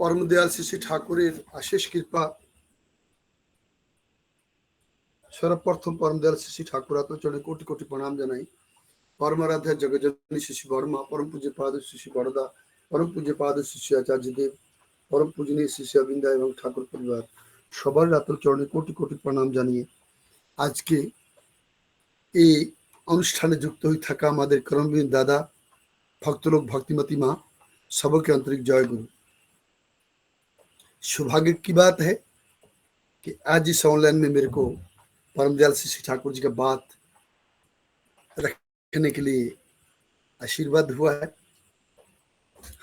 পরমদয়াল শ্রী ঠাকুরের আশেষ কৃপা। সর্বপ্রথম পরমদয়াল শ্রী ঠাকুর আত্মচরণে কোটি কোটি প্রণাম জানাই। পরমারাধ্যা জগজনী শ্রী বর্মা, পরম পূজ্য পাদ শ্রী বরদা, পরম পূজ্য পাদ শ্রী আচার্য দেব পরম পূজনীয় শ্রী অবিন্দা এবং ঠাকুর পরিবার, সবার আত্মচরণে কোটি কোটি প্রণাম জানিয়ে আজকে এই অনুষ্ঠানে যুক্ত হয়ে থাকা আমাদের করমবীর দাদা, ভক্তলোক ভক্তিমতী মা সবকে আন্তরিক জয় গুরু। सौभाग्य की बात है कि आज इस ऑनलाइन में मेरे को परमदयाल श्री ठाकुर जी का बात रखने के लिए आशीर्वाद हुआ है।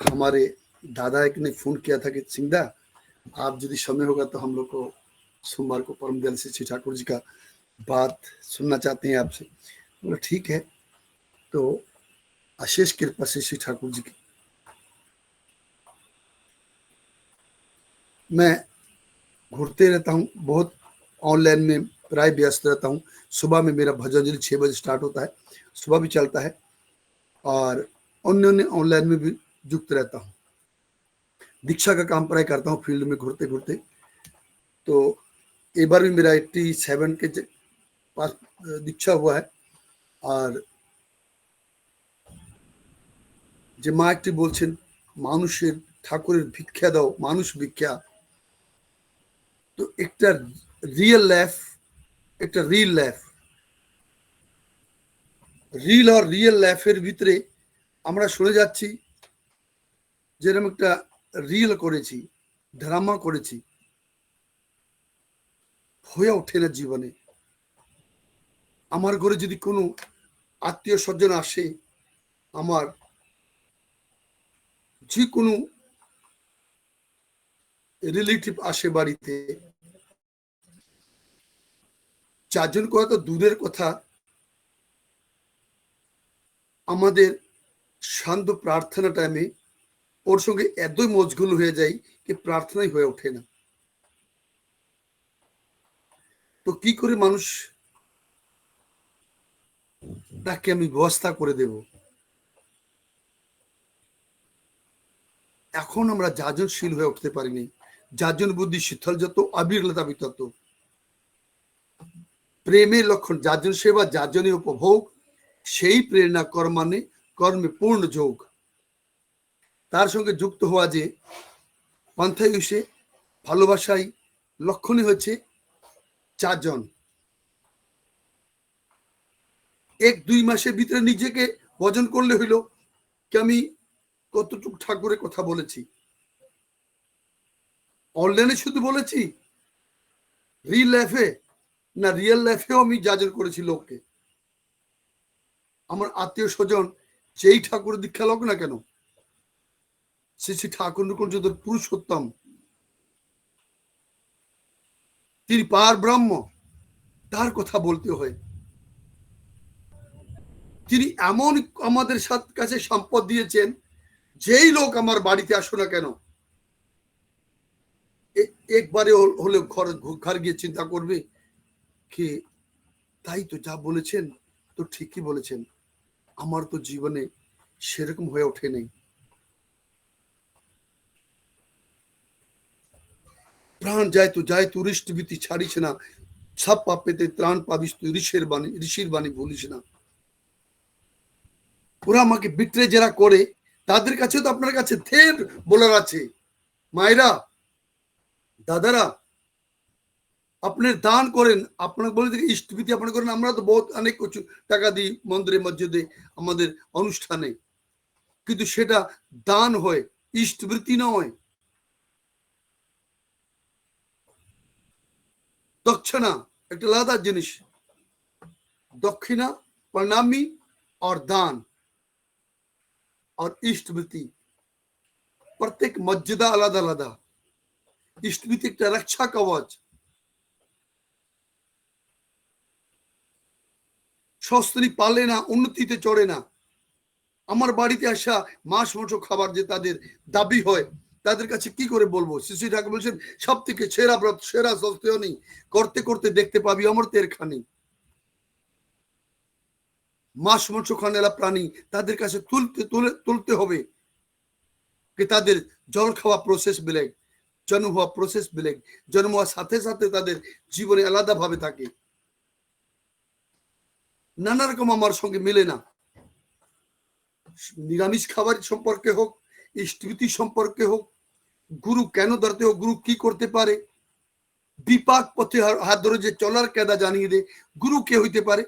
हमारे दादा एक ने फ़ोन किया था कि, सिंगदा, आप यदि समय होगा तो हम लोग को सोमवार को परमदयाल श्री ठाकुर जी का बात सुनना चाहते हैं आपसे। बोला, ठीक है। तो अशेष कृपा से श्री ठाकुर जी की मैं घूरते रहता हूँ बहुत ऑनलाइन में प्राय व्यस्त रहता हूँ सुबह में मेरा भजन छः बजे स्टार्ट होता है सुबह भी चलता है और अन्य अन्य ऑनलाइन में भी युक्त रहता हूँ दीक्षा का काम प्राय करता हूँ फील्ड में घूरते घूरते तो एक बार भी मेरा एट्टी सेवन के ज- पास दीक्षा हुआ है আর যে মা একটি বলছেন মানুষের ঠাকুরের ভিক্ষা দাও মানুষ ভিক্ষা তো একটা রিয়েল লাইফ একটা রিল লাইফ রিল আর রিয়েল লাইফের ভিতরে আমরা সরে যাচ্ছি, যেরকম একটা রিল করেছি ড্রামা করেছি। হয়ে ওঠে না জীবনে। আমার ঘরে যদি কোনো আত্মীয় স্বজন আসে, আমার যে কোনো রিলেটিভ আসে বাড়িতে। চারজন কথা তো দূরের কথা। আমাদের শান্ত প্রার্থনা টাইমে ওর সঙ্গে এতই মজগুল হয়ে যাই যে প্রার্থনাই হয়ে ওঠে না। তো কি করে মানুষ তাকে আমি ব্যবস্থা করে দেব? এখন আমরা যাজনশীল হয়ে উঠতে পারিনি। যাজন বুদ্ধি শীতল যত অবিরলতা বিতত প্রেমের লক্ষণ যাজন সেবা যাজনীয় উপভোগ, সেই প্রেরণা কর্মানে কর্মে পূর্ণ যোগ। তার সঙ্গে যুক্ত হওয়া যে পন্থায় এসে ভালোবাসায় লক্ষণই হচ্ছে চারজন। এক দুই মাসের ভিতরে নিজেকে বজন করলে হইল কি আমি কতটুকু ঠাকুরের কথা বলেছি? অনলাইনে শুধু বলেছি? রিল লাইফে না রিয়েল লাইফেও আমি যাজন করেছি লোককে। আমার আত্মীয় স্বজন যেই ঠাকুর দীক্ষা লোক না কেন, শ্রী শ্রী ঠাকুর যদি পুরুষোত্তম, তিনি পার ব্রহ্ম, তার কথা বলতে হয়। তিনি এমন আমাদের সাথ কাছে সম্পদ দিয়েছেন, যেই লোক আমার বাড়িতে আসো না কেন একবারে হল- ঘর ঘর গিয়ে চিন্তা করবে কি? তাই তো যা বলেছেন, তো ঠিকই বলেছেন। আমার তো জীবনে সেরকম হয়ে ওঠে নেই। প্রাণ যায় তো যায়, তো হৃষ্টভীতি ছাড়িস না। সব পাপেতে ত্রাণ পাবিস তুই ঋষের বাণী, ঋষির বাণী বলিস না। ওরা আমাকে বিট্রে যারা করে, তাদের কাছে তো আপনার কাছে থের বলার আছে। মায়েরা দাদারা, আপনি দান করেন, আপনাকে বলে থেকে ইষ্টভীতি আপনি করেন, আমরা তো বহুত অনেক কিছু টাকা দিই, মন্দিরে, মসজিদে, আমাদের অনুষ্ঠানে। কিন্তু সেটা দান হয় ইষ্টবৃত্তি নয়। দক্ষিণা, একটা আলাদা জিনিস। দক্ষিণা, প্রণামী আর দান। আর ইষ্টবৃত্তি প্রত্যেক মসজিদা আলাদা আলাদা। ইষ্টভীতি একটা রক্ষা কবচ। সস্ত্রী পালে না, উন্নতিতে চড়ে না। আমার বাড়িতে আসা মাস মতো খাবার যে তাদের দাবি হয়, তাদের কাছে কি করে বলব? শিশু ঠাকুর বলছেন সব থেকে সেরা ব্রত, সেরা সস্তেও নেই। করতে করতে দেখতে পাবি আমার তের খানি মাস মৎস্য খানেলা প্রাণী তাদের কাছে তুলতে, তুলে, তুলতে হবে। তাদের জল খাওয়া প্রসেস বেলেগ। জন্ম হওয়া প্রসেস বেলেগ জন্ম হওয়ার সাথে সাথে তাদের জীবনে আলাদা ভাবে থাকে। নানা রকম আমার সঙ্গে মেলে না। নিরামিষ খাবার সম্পর্কে হোক, স্মৃতি সম্পর্কে হোক, গুরু কেন ধরতে হোক, গুরু কি করতে পারে, বিপাক পথে হাত ধরে যে চলার কেদা জানিয়ে দে, গুরু কে হইতে পারে,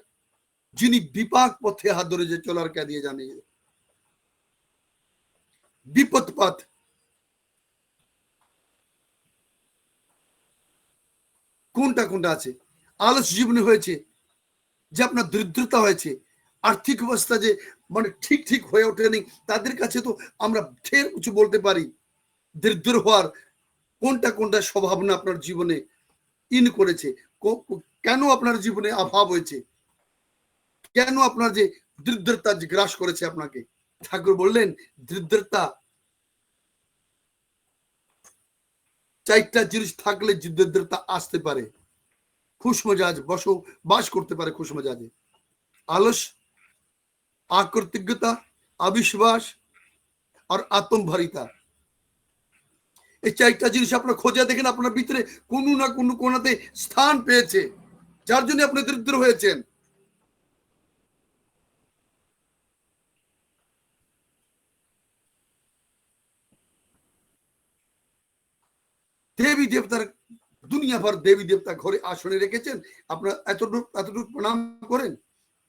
যিনি বিপাক পথে হাত ধরে যে চলার দিয়ে জানিয়ে দে। বিপদ পথ কোনটা কোনটা আছে? আলস জীবনী হয়েছে, যে আপনার দরিদ্রতা হয়েছে, আর্থিক অবস্থা যে মানে ঠিক ঠিক হয়ে ওঠেনি, তাদের কাছে তো আমরা ঠের কিছু বলতে পারি। দরিদ্র হওয়ার কোনটা কোনটা স্বভাবনা আপনার জীবনে ইন করেছে? কেন আপনার জীবনে অভাব হয়েছে? কেন আপনার যে দরিদ্রতা গ্রাস করেছে আপনাকে? ঠাকুর বললেন, দরিদ্রতা চারটা জিনিস থাকলে দরিদ্রতা আসতে পারে। খুশ মজাজ বসো, বাস করতে পারে খুশ মজাজে আলস আকৃতজ্ঞতা অবিশ্বাস আর আত্মভারিতা। এই চারটা জিনিস আপনার খোঁজা দেখেন, আপনার ভিতরে কোনো না কোনো কোনাতে স্থান পেয়েছে, যার জন্য আপনি দরিদ্র হয়েছেন। দেবী দেবতার দুনিয়া ভর দেবী দেবতা ঘরে আসনে রেখেছেন। আপনার এতটুকু এতটুকু প্রণাম করেন,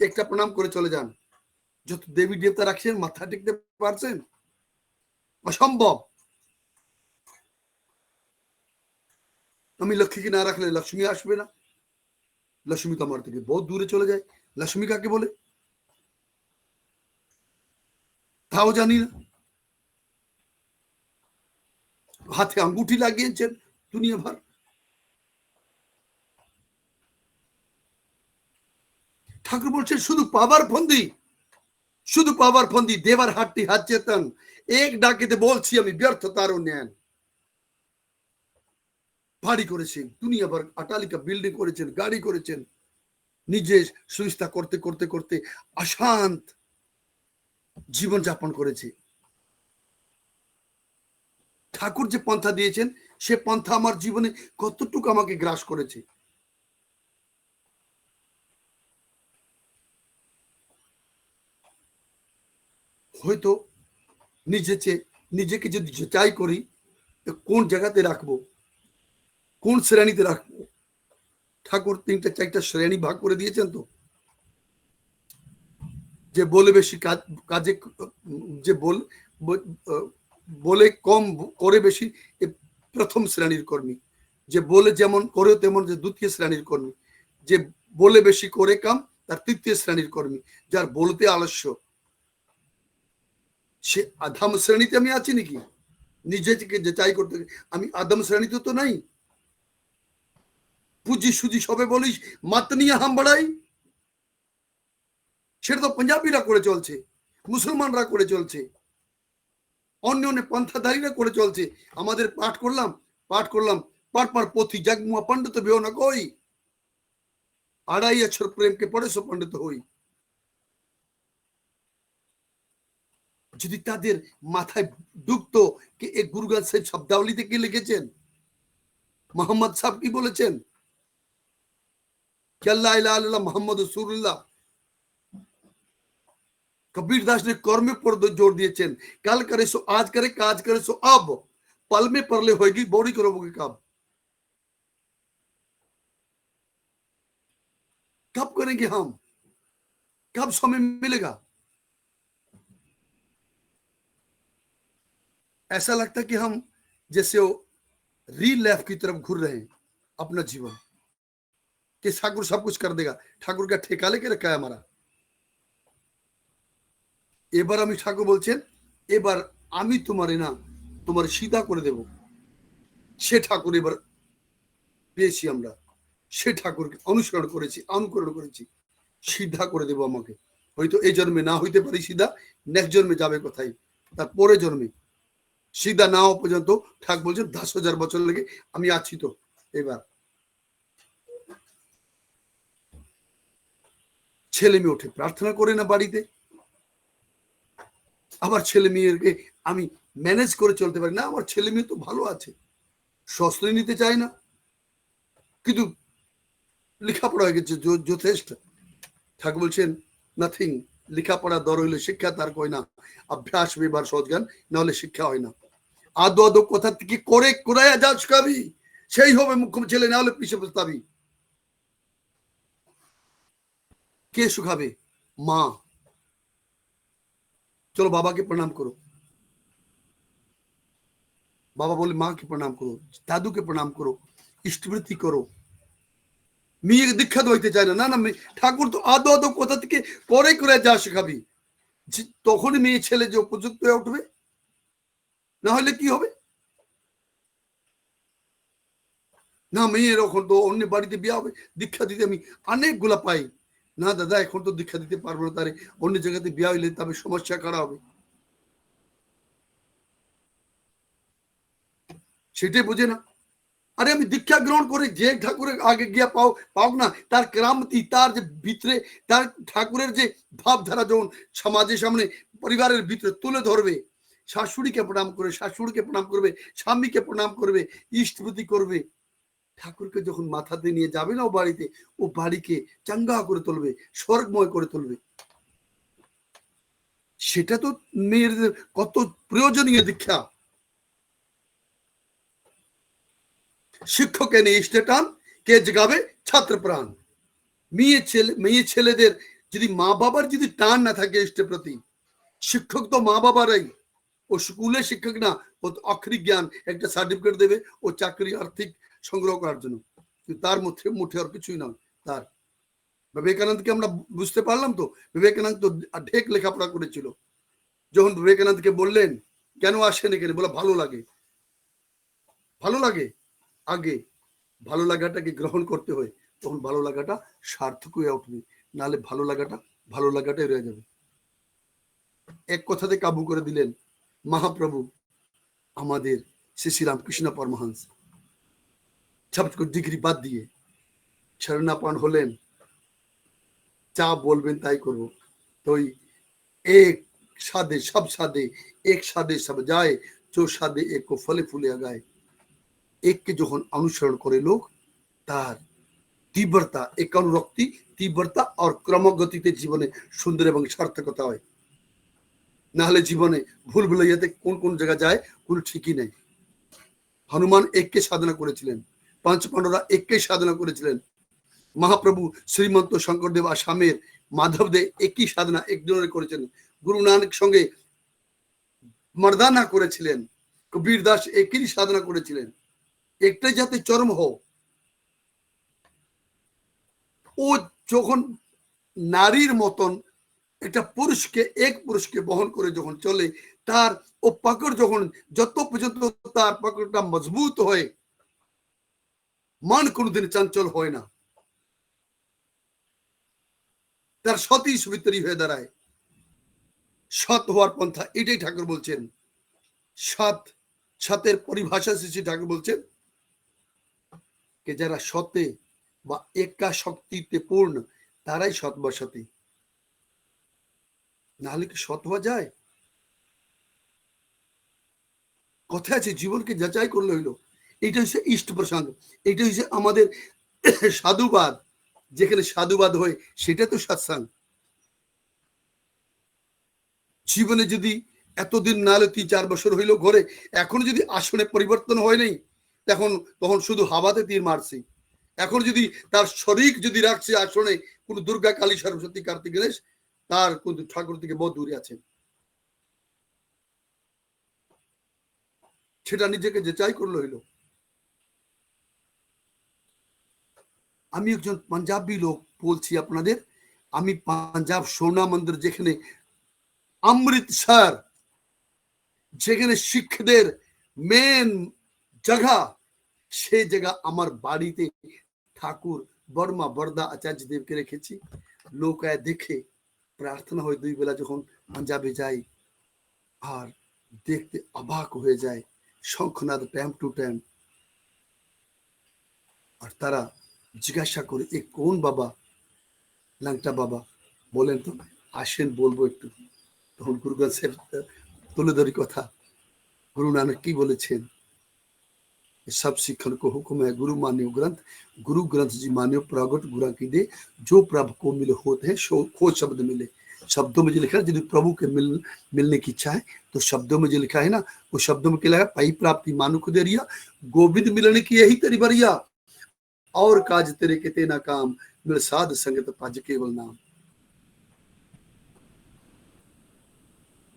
একটা প্রণাম করে চলে যান। যত দেবী দেবতা রাখছেন, মাথা টেকতে পারছেন? অসম্ভব। আমি লক্ষ্মীকে না রাখলে লক্ষ্মী আসবে না। লক্ষ্মী তো আমার থেকে বহুত দূরে চলে যায়। লক্ষ্মী কাকে বলে? তাও জানি না। হাতে আঙ্গুঠি লাগিয়েছেন দুনিয়া ভর ঠাকুর বলছেন, শুধু পাবার ফন্দি, শুধু পাবার ফন্দি, দেবার হাটটি হাত চেতন। এক ডাকেতে বলছি আমি ব্যর্থ তারও নেন বাড়ি করেছেন দুনিয়া ভর আটালিকা বিল্ডিং করেছেন, গাড়ি করেছেন। নিজে সুস্থা করতে করতে করতে অশান্ত জীবন যাপন করেছে। ঠাকুর যে পন্থা দিয়েছেন, সে পন্থা আমার জীবনে কতটুকু আমাকে গ্রাস করেছে। হয়তো নিজেকে নিজেকে যদি যাচাই করি কোন জায়গাতে রাখব, কোন শ্রেণীতে রাখব? ঠাকুর তিনটা, চারটা শ্রেণি ভাগ করে দিয়েছেন তো। যে বলে বেশি কাজ, কাজে, যে বল বলে কম করে বেশি প্রথম শ্রেণির কর্মী। যে বলে যেমন করে তেমন যে দ্বিতীয় শ্রেণির কর্মী। যে বলে বেশি করে কাম, তার তৃতীয় শ্রেণির কর্মী, যার বলতে আলস্য। সে আধাম শ্রেণীতে আমি আছি নাকি? নিজেকে যে চাই করতে আমি আদম শ্রেণীতে তো নাই। পুঁজি সুজি সবে বলিস, মাত নিয়ে হাম বাড়াই। সেটা তো পাঞ্জাবিরা করে চলছে, মুসলমানরা করে চলছে। অন্য অন্য পন্থাধারীরা করে চলছে। আমাদের পাঠ করলাম পাঠ করলাম, পাঠ পার পথি জাগমুয়া পণ্ডিত বেও না কই। আড়াই অক্ষর প্রেমকে পড়ে সো পণ্ডিত হই। যদি তাদের মাথায় ঢুকতো কি এ গুরুগান সাহেব শব্দাবলিতে কি লিখেছেন? মোহাম্মদ সাহেব কি বলেছেন? আল্লাহ মোহাম্মদ সুরুল্লাহ कबीर दास ने कर्म पर ज़ोर दिए कल करे सो, आज करे, काज करे सो, अब पल में परले होगी बॉडी करोगे कब कब करेंगे हम? कब समय मिलेगा? ऐसा लगता है कि हम जैसे वो रील लाइफ की तरफ़ घूर रहे हैं, अपना जीवन। कि ठाकुर सब कुछ कर देगा। ठाकुर का ठेका लेके रखा है हमारा। এবার আমি ঠাকুর বলছেন, এবার আমি তোমারে না তোমার সিধা করে দেব। সে ঠাকুর এবার পেয়েছি আমরা। সে ঠাকুরকে অনুসরণ করেছি, অনুকরণ করেছি। সিদ্ধা করে দেব আমাকে। হয়তো এই জন্মে না হইতে পারি সিধা, নেক্সট জন্মে যাবে কোথায়? তার পরে জন্মে। সিধা না হওয়া পর্যন্ত ঠাক বলছেন, দশ হাজার বছর লেগে আমি আছি তো। এবার ছেলে মেয়ে ওঠে। প্রার্থনা করে না বাড়িতে। আবার ছেলে মেয়েকে আমি ম্যানেজ করে চলতে পারি না, আমার ছেলে মেয়ে তো ভালো আছে। সস্ত্রী নিতে চায় না। কিন্তু লেখাপড়া হয়ে গেছে যথেষ্ট। ঠাকুর বলছেন নাথিং লেখাপড়া দর হইলে শিক্ষা তার কয় না। অভ্যাস ব্যবহার সহজ জ্ঞান নাহলে শিক্ষা হয় না। আদো আদো কথা থেকে করে কোরাইয়া যা শুকাবি সেই হবে মুখ্য ছেলে না হলে পিছিয়ে প্রস্তাবি কে শুকাবে মা। চলো বাবাকে প্রণাম করো। বাবা বলে, মাকে প্রণাম করো, দাদুকে প্রণাম করো ইষ্টবৃত্তি করো। মেয়েকে দীক্ষা দইতে চায় না। না না, মেয়ে- ঠাকুর তো আদো আদো কোথা থেকে করে করে যা শেখাবি। তখনই মেয়ে ছেলে যে উপযুক্ত হয়ে উঠবে, না হলে কি হবে? না মেয়ে এখন তো অন্য বাড়িতে বিয়ে হবে, দীক্ষা দিতে আমি অনেকগুলা পাই। না দাদা, এখন তো দীক্ষা দিতে পারব না তারে অন্য জায়গাতে বিয়ে হইলে তবে সমস্যা কারা হবে? সেটাই বোঝে না। আরে আমি দীক্ষা গ্রহণ করে যে ঠাকুরের আগে গিয়া পাও পাও না, তার ক্রান্তি, তার যে ভিতরে, তার ঠাকুরের যে ভাবধারা যখন সমাজের সামনে, পরিবারের ভিতরে তুলে ধরবে, শাশুড়িকে প্রণাম করে, শাশুড়িকে প্রণাম করবে, স্বামীকে প্রণাম করবে ইষ্টপতি করবে ঠাকুরকে যখন মাথাতে নিয়ে যাবে না ও বাড়িতে, ও বাড়িকে চাঙ্গা করে তুলবে, স্বর্গময় করে তুলবে। সেটা তো মেয়েদের কত প্রয়োজনীয় দীক্ষা। শিক্ষক এনে ইষ্টে টান কে জাগাবে? ছাত্র প্রাণ মেয়ে ছেলে, মেয়ে ছেলেদের যদি মা বাবার যদি টান না থাকে ইষ্টের প্রতি, শিক্ষক তো মা বাবারাই। ও স্কুলে শিক্ষক না, ও অক্ষরিক জ্ঞান। একটা সার্টিফিকেট দেবে, ও চাকরি, আর্থিক সংগ্রহ করার জন্য। কিন্তু তার মধ্যে, মুঠে আর কিছুই নয়, তার। বিবেকানন্দকে আমরা বুঝতে পারলাম তো? বিবেকানন্দ তো ঢেক লেখাপড়া করেছিল। যখন বিবেকানন্দকে বললেন, কেন আসেন এখানে? বলে, ভালো লাগে। ভালো লাগে? আগে ভালো লাগাটাকে গ্রহণ করতে হয়। তখন ভালো লাগাটা সার্থক হয়ে উঠবে। নাহলে ভালো লাগাটা, ভালো লাগাটাই রয়ে যাবে। এক কথাতে কাবু করে দিলেন, মহাপ্রভু, আমাদের শ্রী শ্রী রামকৃষ্ণ পরমহংস। সবটুকু ডিগ্রি বাদ দিয়ে শরণাপান হলেন। যা বলবেন তাই করব। তো এক সাদে সব সাদে এক সাদে সব যায় जो সাদে এক ফলে ফুলে আগায়। এককে যখন অনুসরণ করে লোক, তার তীব্রতা এক অনুরক্তি তীব্রতা আর ক্রমগতিতে জীবনে সুন্দর এবং সার্থকতা হয়। নাহলে জীবনে ভুল ভুলাইয়াতে কোন কোন জায়গা যায়, কোনো ঠিকই নেই। হনুমান এককে সাধনা করেছিলেন। পাঁচ পাণ্ডবরা এককে সাধনা করেছিলেন। মহাপ্রভু শ্রীমন্ত শঙ্করদেব আসামের মাধবদেব একই সাধনা একজনের করেছেন। গুরু নানক সঙ্গে মর্দানা করেছিলেন। কবির দাস একই সাধনা করেছিলেন। একটাই যাতে চরম হোক ও যখন নারীর মতন একটা পুরুষকে, এক পুরুষকে বহন করে যখন চলে, তার ও পাকড় যখন যত পর্যন্ত তার পাকড়টা মজবুত হয় কোনোদিন চঞ্চল হয় না। তার সতই সুবিতরী হয়ে দাঁড়ায়। সৎ হওয়ার পন্থা, এটাই ঠাকুর বলছেন। সৎ, সতের পরিভাষা শ্রী ঠাকুর বলছেন, কে যারা সতে বা একা শক্তিতে পূর্ণ, তারাই সৎ বা সতী। নাহলে কি সৎ হওয়া যায়? কথা আছে, জীবনকে যাচাই করলে হইল। এটা হচ্ছে ইষ্ট প্রসঙ্গ এটা হচ্ছে আমাদের সাধুবাদ। যেখানে সাধুবাদ হয়, সেটা তো সৎসাং। জীবনে যদি এতদিন না হলে তিন চার বছর হইল ঘরে, এখনও যদি আসনে পরিবর্তন হয় নাই, তখন তখন শুধু হাওয়াতে তীর মারছি। এখন যদি তার শরিক যদি রাখছে আসনে, কোন দুর্গা কালী, সরস্বতী, কার্তিক, গণেশ, তার কিন্তু ঠাকুর থেকে বহু দূরে আছেন। সেটা নিজেকে যে চাই করল হইল। আমি একজন পাঞ্জাবি লোক বলছি আপনাদের, আমি পাঞ্জাব সোনা মন্দির যেখানে অমৃতসর যেখানে শিখদের মেন জায়গা, সেই জায়গা আমার বাড়িতে ঠাকুর বর্মা বরদা আচার্য দেবকে রেখেছি। লোক আয় দেখে প্রার্থনা হয় দুই বেলা যখন পাঞ্জাবে যাই, আর দেখতে অবাক হয়ে যায় শঙ্খনাথ টাইম টু টাইম আর তারা जिज्ञासा कर এ কোন বাবা? ল্যাংটা বাবা। বলেন তো गुरु ग्रंथ একটু। कथा गुरु नानक की बोले सब सिखन को हुक्म है गुरु मान्यो ग्रंथ गुरु ग्रंथ जी मान्य प्रागट गुरा की दे जो प्रभु को मिले होते हैं खो शब्द मिले शब्दों में जो लिखा है यदि प्रभु के मिल मिलने की इच्छा है तो शब्दों में जो लिखा है ना वो शब्दों में क्या लगा पाई प्राप्ति मानु को दे रिया गोविंद मिलने की यही तरी बरिया और काज तेरे के तेना काम मिल साध संगत पाज केवल नाम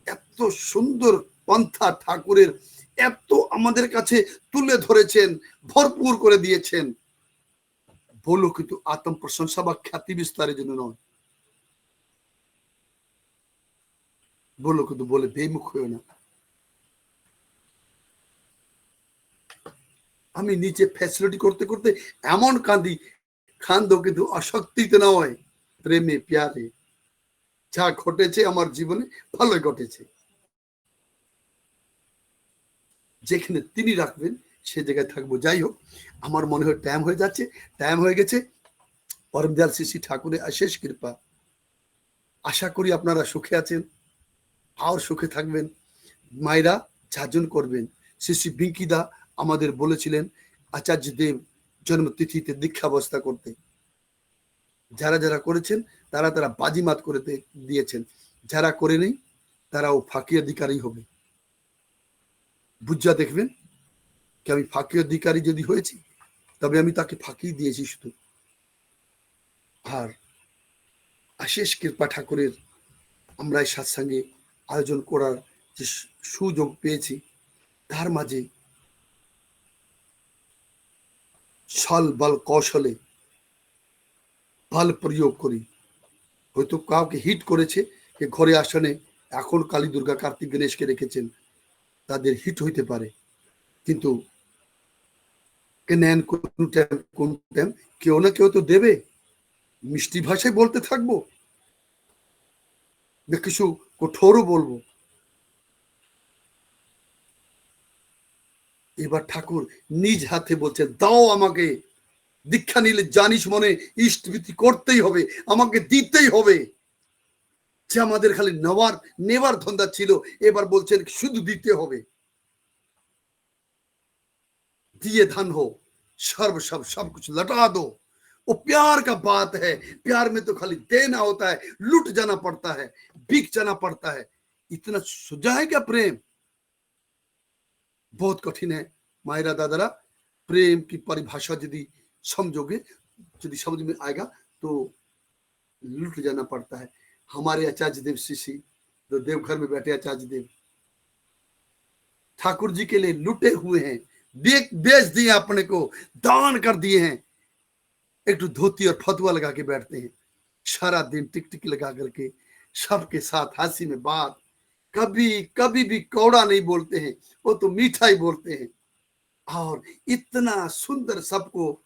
এত সুন্দর পন্থা ঠাকুরের এত আমাদের কাছে তুলে ধরেছেন ভরপুর করে দিয়েছেন বলো কিন্তু আত্ম প্রশংসা বা খ্যাতি বিস্তারের জন্য নয় বলো কিন্তু বলে বেমুখ হয়েও না আমি নিচে ফ্যাসিলিটি করতে করতে এমন কাঁদি খান্দ কিন্তু আসক্তিতে নয়। প্রেমে প্যারে। যা ঘটেছে আমার জীবনে, ভালোই ঘটেছে। যেখানে তিনি রাখবেন, সে জায়গায় থাকব। যাই হোক, আমার মনে হয় টাইম হয়ে যাচ্ছে টাইম হয়ে গেছে। পরমদয়াল শ্রী শ্রী ঠাকুরের অশেষ কৃপা। আশা করি আপনারা সুখে আছেন, আর সুখে থাকবেন। মায়েরা, যাজন করবেন। শ্রী শ্রী বিঙ্কিদা আমাদের বলেছিলেন আচার্য দেব জন্মতিথিতে দীক্ষাবস্থা করতে। যারা যারা করেছেন, তারা তারা বাজিমাত করে দিয়েছেন। যারা করে নেই, তারাও ফাঁকি অধিকারী হবে। বুঝা দেখবেন কি আমি ফাঁকি অধিকারী যদি হয়েছি, তবে আমি তাকে ফাঁকি দিয়েছি শুধু। আর আশেষ কৃপা ঠাকুরের আমরা এই সাৎসঙ্গে আয়োজন করার যে সুযোগ পেয়েছি, তার মাঝে ছল বল কৌশলে বল প্রয়োগ করি। হয়তো কাউকে হিট করেছে যে ঘরে আসনে এখন কালী দুর্গা কার্তিক গণেশকে রেখেছেন, তাদের হিট হইতে পারে। কিন্তু নেন কোন টাইম কোন টাইম কেউ না কেউ তো দেবে। মিষ্টি ভাষায় বলতে থাকব। না কিছু কঠোরও বলব। এবার ঠাকুর নিজ হাতে বলছে দাও আমাকে দীক্ষা নিলে জানিস মনে ইষ্টভীতি করতেই হবে আমাকে দিতেই হবে যে আমাদের খালি নেওয়ার নেবার ধন্দা ছিল এবার বলছেন শুধু দিতে হবে दिए धन हो सर्व सब सब कुछ लटा दो वो प्यार का बात है प्यार में तो खाली देना होता है लुट जाना पड़ता है बिक जाना पड़ता है इतना सुझा है क्या प्रेम बहुत कठिन है। मायरा दादरा, प्रेम की परिभाषा यदि समझोगे, यदि समझ में आएगा तो लुट जाना पड़ता है। हमारे आचार्य देव शिशि जो देवघर में बैठे आचार्य देव, ठाकुर जी के लिए लुटे हुए हैं। बेच दिए अपने को, दान कर दिए हैं। एक धोती और फतुआ लगा के बैठते हैं। सारा दिन टिक टिक लगा करके, सबके साथ हँसी में बात कभी कभी भी कौड़ा नहीं बोलते हैं, वो तो मीठा ही बोलते हैं। और इतना सुंदर सबको,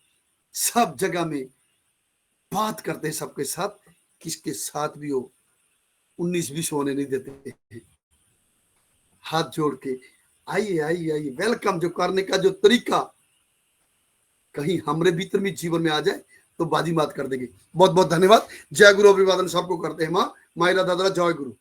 सब जगह में बात करते हैं सबके साथ, किसके साथ भी हो, उन्नीस बीस होने नहीं देते हाथ जोड़ के, आइए आइए आइए वेलकम जो करने का जो तरीका, कहीं हमरे भीतर में जीवन में आ जाए तो बाजी मात कर देंगे। बहुत बहुत धन्यवाद। जय गुरु, अभिवादन सबको करते हैं माँ। मायरा दादरा जय गुरु।